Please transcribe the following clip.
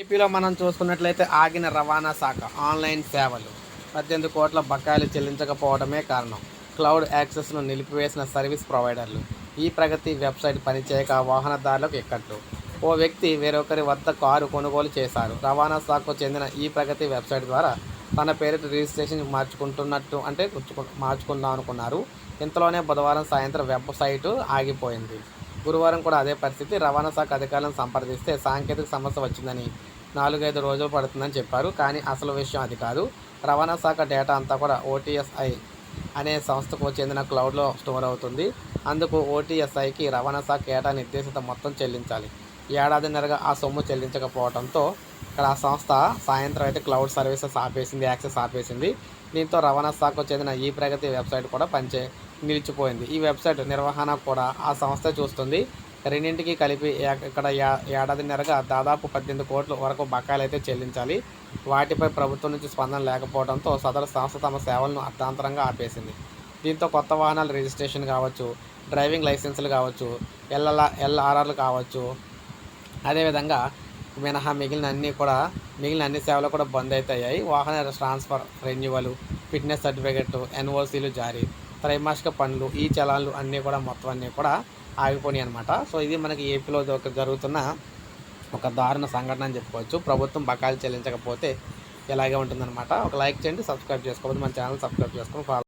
ఏపీలో మనం చూసుకున్నట్లయితే ఆగిన రవాణా శాఖ ఆన్లైన్ సేవలు. పద్దెనిమిది కోట్ల బకాయిలు చెల్లించకపోవడమే కారణం. క్లౌడ్ యాక్సెస్ను నిలిపివేసిన సర్వీస్ ప్రొవైడర్లు. ఈ ప్రగతి వెబ్సైట్ పనిచేయక వాహనదారులకు ఎక్కట్లు ఓ వ్యక్తి వేరొకరి వద్ద కారు కొనుగోలు చేశారు. రవాణా శాఖకు చెందిన ఈ ప్రగతి వెబ్సైట్ ద్వారా తన పేరుతో రిజిస్ట్రేషన్ మార్చుకుంటున్నట్టు అంటే మార్చుకుందాం అనుకున్నారు. ఇంతలోనే బుధవారం సాయంత్రం వెబ్సైటు ఆగిపోయింది. గురువారం కూడా అదే పరిస్థితి. రవాణా శాఖ అధికారులను సంప్రదిస్తే సాంకేతిక సమస్య వచ్చిందని నాలుగైదు రోజులు పడుతుందని చెప్పారు. కానీ అసలు విషయం అది కాదు. రవాణా శాఖ డేటా అంతా కూడా ఓటీఎస్ఐ అనే సంస్థకు చెందిన క్లౌడ్లో స్టోర్ అవుతుంది. అందుకు ఓటీఎస్ఐకి రవాణా శాఖ ఏటా నిర్దేశిత మొత్తం చెల్లించాలి. ఏడాదిన్నరగా ఆ సొమ్ము చెల్లించకపోవడంతో ఇక్కడ ఆ సంస్థ సాయంత్రం అయితే క్లౌడ్ సర్వీసెస్ ఆపేసింది యాక్సెస్ ఆపేసింది. దీంతో రవాణా శాఖకు చెందిన ఈ ప్రగతి వెబ్సైట్ కూడా పనిచే నిలిచిపోయింది. ఈ వెబ్సైట్ నిర్వహణ కూడా ఆ సంస్థ చూస్తుంది. రెండింటికి కలిపి ఇక్కడ ఏడాదిన్నరగా దాదాపు పద్దెనిమిది కోట్ల వరకు బకాయిలు అయితే చెల్లించాలి. వాటిపై ప్రభుత్వం నుంచి స్పందన లేకపోవడంతో సదరు సంస్థ తమ సేవలను అర్థాంతరంగా ఆపేసింది. దీంతో కొత్త వాహనాల రిజిస్ట్రేషన్ కావచ్చు డ్రైవింగ్ లైసెన్సులు కావచ్చు ఎల్ఎల్ ఎల్ఆర్ఆర్లు కావచ్చు. అదేవిధంగా మినహా మిగిలిన అన్నీ కూడా మిగిలిన అన్ని సేవలు కూడా బంద్ అవుతాయి వాహన ట్రాన్స్ఫర్ రెన్యువల్ ఫిట్నెస్ సర్టిఫికెట్ ఎన్ఓసీలు జారీ. త్రైమాసిక పనులు ఈ చలాన్లు అన్నీ కూడా మొత్తం అన్నీ కూడా ఆగిపోయినాయి అనమాట సో ఇది మనకి ఏపీలో ఒక జరుగుతున్న ఒక దారుణ సంఘటన అని చెప్పుకోవచ్చు. ప్రభుత్వం బకాయిలు చెల్లించకపోతే ఇలాగే ఉంటుందన్నమాట. ఒక లైక్ చేయండి సబ్స్క్రైబ్ చేసుకోవద్దు. మన ఛానల్ సబ్స్క్రైబ్ చేసుకొని ఫాలో